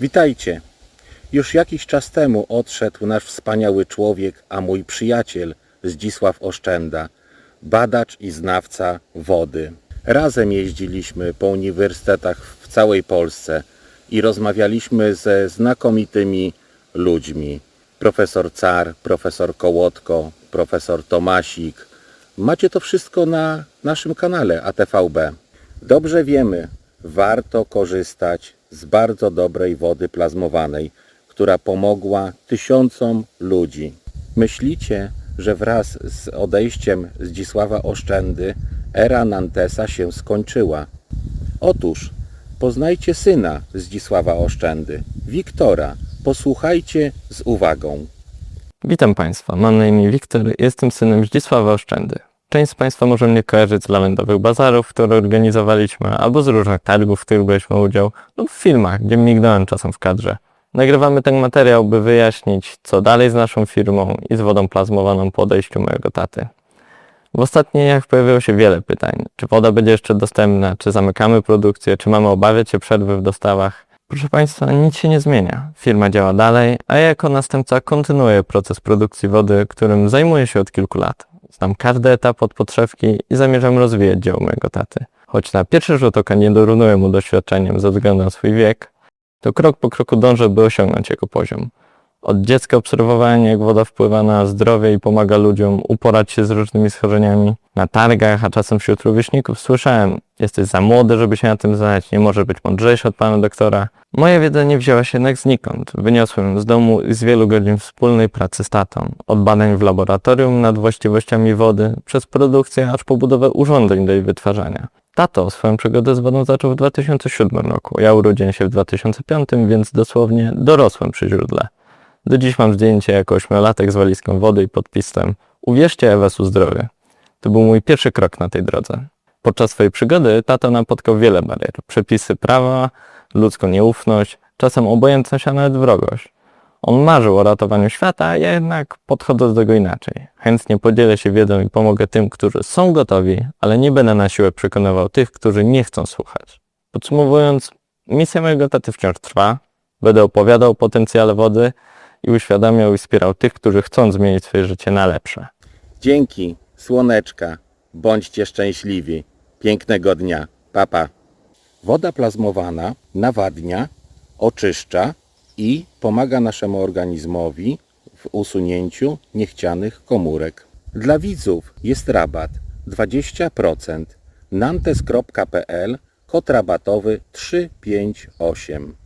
Witajcie. Już jakiś czas temu odszedł nasz wspaniały człowiek, a mój przyjaciel Zdzisław Oszczęda, badacz i znawca wody. Razem jeździliśmy po uniwersytetach w całej Polsce i rozmawialiśmy ze znakomitymi ludźmi. Profesor Car, profesor Kołotko, profesor Tomasik. Macie to wszystko na naszym kanale ATVB. Dobrze wiemy, warto korzystać z bardzo dobrej wody plazmowanej, która pomogła tysiącom ludzi. Myślicie, że wraz z odejściem Zdzisława Oszczędy era Nantesa się skończyła? Otóż poznajcie syna Zdzisława Oszczędy, Wiktora. Posłuchajcie z uwagą. Witam Państwa, mam na imię Wiktor, jestem synem Zdzisława Oszczędy. Część z Państwa może mnie kojarzyć z lawendowych bazarów, które organizowaliśmy, albo z różnych targów, w których braliśmy udział, lub w filmach, gdzie mignąłem czasem w kadrze. Nagrywamy ten materiał, by wyjaśnić, co dalej z naszą firmą i z wodą plazmowaną po odejściu mojego taty. W ostatnich dniach pojawiło się wiele pytań. Czy woda będzie jeszcze dostępna? Czy zamykamy produkcję? Czy mamy obawiać się przerwy w dostawach? Proszę Państwa, nic się nie zmienia. Firma działa dalej, a ja jako następca kontynuuję proces produkcji wody, którym zajmuję się od kilku lat. Znam każdy etap od podszewki i zamierzam rozwijać dzieło mojego taty. Choć na pierwszy rzut oka nie dorównuję mu doświadczeniem ze względu na swój wiek, to krok po kroku dążę, by osiągnąć jego poziom. Od dziecka obserwowałem, jak woda wpływa na zdrowie i pomaga ludziom uporać się z różnymi schorzeniami. Na targach, a czasem wśród rówieśników słyszałem, jesteś za młody, żeby się na tym znać, nie możesz być mądrzejszy od pana doktora. Moja wiedza nie wzięła się jednak znikąd. Wyniosłem ją z domu i z wielu godzin wspólnej pracy z tatą. Od badań w laboratorium nad właściwościami wody, przez produkcję, aż po budowę urządzeń do jej wytwarzania. Tato swoją przygodę z wodą zaczął w 2007 roku. Ja urodziłem się w 2005, więc dosłownie dorosłem przy źródle. Do dziś mam zdjęcie jako ośmiolatek z walizką wody i podpisem Uwierzcie Ewesu zdrowie. To był mój pierwszy krok na tej drodze. Podczas swojej przygody tato napotkał wiele barier. Przepisy prawa, ludzką nieufność, czasem obojętność, a nawet wrogość. On marzył o ratowaniu świata, ja jednak podchodzę do tego inaczej. Chętnie podzielę się wiedzą i pomogę tym, którzy są gotowi, ale nie będę na siłę przekonywał tych, którzy nie chcą słuchać. Podsumowując, misja mojego taty wciąż trwa. Będę opowiadał o potencjale wody i uświadamiał i wspierał tych, którzy chcą zmienić swoje życie na lepsze. Dzięki, słoneczka. Bądźcie szczęśliwi. Pięknego dnia. Papa. Woda plazmowana nawadnia, oczyszcza i pomaga naszemu organizmowi w usunięciu niechcianych komórek. Dla widzów jest rabat 20%. nantes.pl kod rabatowy 358.